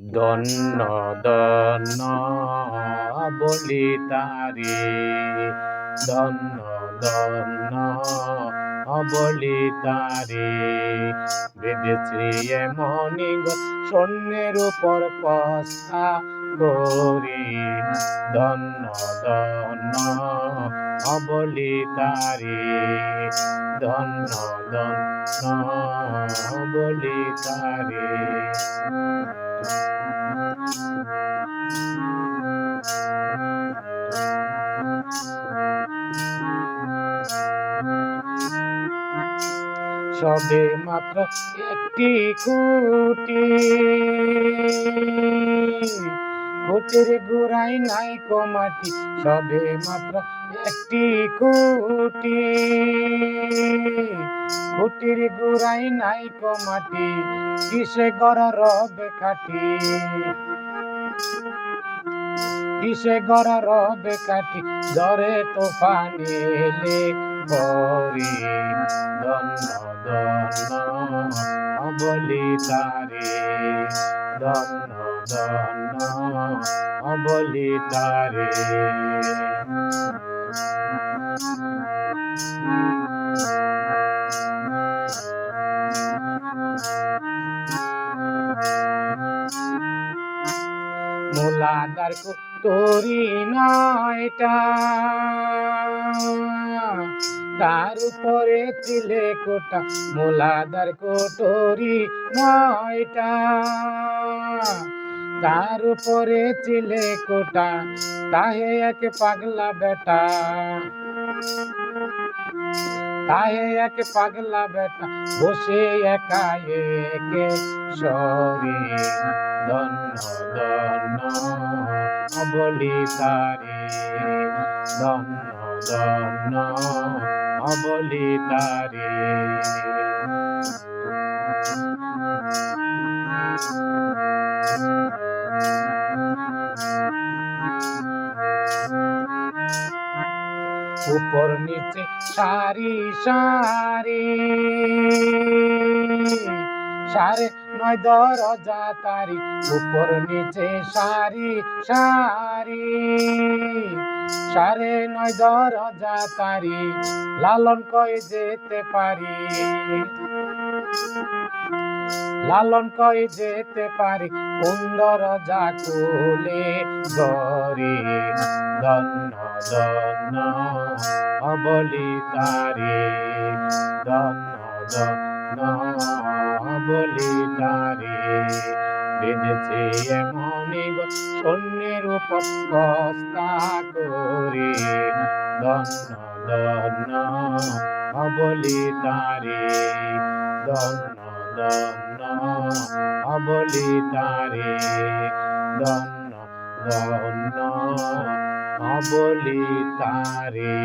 দন্ন দন্ন বলি তারে। দন্ন দন্ন বলি তারে। বেঁধেছে এমনই সন্ন্যের উপর পস্তা করি। দন্ন দন্ন অবলি তারে। ধন্য ধন্য বলি তারে। সবে মাত্র একটি কুটি। কুটির গুড়াই নাই কমাটি সবে মাত্র একটি কুটি কুটির গুড়াই নাই কমাটি কিসে গড় রবে কাটি কিসে গড় রবে কাটি জরে তো পানি পরি দন্ন দন্ন অবলি তারে দন্ন দন্ন অবলি তারে মোলাদার তোরি নয়টা তার উপরে তিলে কোটা। মোলাদার কোটরি নয়টা তার উপরে চিলে কোটা, তাহে এক পাগলা বেটা। তাহে এক পাগলা বেটা, বসে একা একে সরে ধন্য ধন্য অবলি তারে ধন্য ধন্য অবলি তারে উপর নিচে সারি সারি। সারে নয় দরজা, তারি উপর নিচে সারি সারি। সারে নয় দরজা, তারি লালন কয়ে যেতে পারি। লালন কয়ে যেতে পারি সুন্দর যা কোলে গরে ধন্য ধন্য অবলি তারে অবলি তারে। বেঁধেছে এমনই সন্ন্যের উপর কস্তা করে। ধন্য ধন্য অবলি তারে ধন্য ধন্য অবলি তারে। ধন্য ধন্য অবলি তারে।